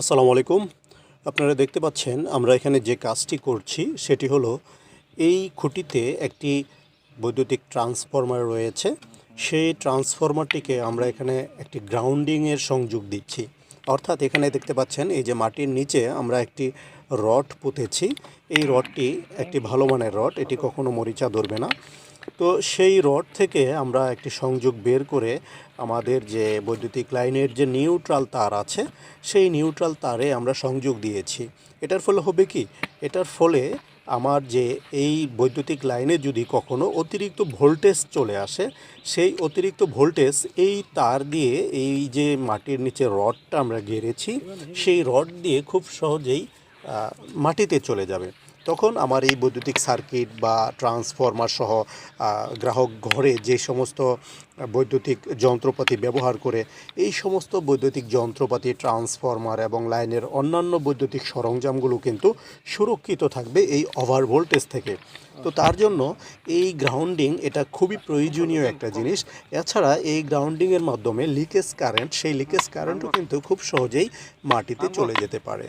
আসসালামু আলাইকুম। আপনারা দেখতে পাচ্ছেন, আমরা এখানে যে কাজটি করছি, সেটি হলো এই খুঁটিতে একটি বৈদ্যুতিক ট্রান্সফরমার রয়েছে। সেই ট্রান্সফরমারটিকে আমরা এখানে একটি গ্রাউন্ডিংয়ের সংযোগ দিচ্ছি। অর্থাৎ এখানে দেখতে পাচ্ছেন, এই যে মাটির নিচে আমরা একটি রড পুঁতেছি। এই রডটি একটি ভালো মানের রড, এটি কখনো মরিচা ধরবে না। তো সেই রড থেকে আমরা একটি সংযোগ বের করে আমাদের যে বৈদ্যুতিক লাইনের যে নিউট্রাল তার আছে, সেই নিউট্রাল তারে আমরা সংযোগ দিয়েছি। এটার ফলে হবে কি? এটার ফলে আমার যে এই বৈদ্যুতিক লাইনে যদি কখনো অতিরিক্ত ভোল্টেজ চলে আসে, সেই অতিরিক্ত ভোল্টেজ এই তার দিয়ে, এই যে মাটির নিচে রডটা আমরা গেড়েছি, সেই রড দিয়ে খুব সহজেই মাটিতে চলে যাবে। তখন আমার এই বৈদ্যুতিক সার্কিট বা ট্রান্সফরমার সহ গ্রাহক ঘরে যে সমস্ত বৈদ্যুতিক যন্ত্রপাতি ব্যবহার করে, এই সমস্ত বৈদ্যুতিক যন্ত্রপাতি, ট্রান্সফরমার এবং লাইনের অন্যান্য বৈদ্যুতিক সরঞ্জামগুলো কিন্তু সুরক্ষিত থাকবে এই ওভার ভোল্টেজ থেকে। তো তার জন্য এই গ্রাউন্ডিং এটা খুবই প্রয়োজনীয় একটা জিনিস। এছাড়া এই গ্রাউন্ডিংয়ের মাধ্যমে লিকেজ কারেন্ট, সেই লিকেজ কারেন্টও কিন্তু খুব সহজেই মাটিতে চলে যেতে পারে।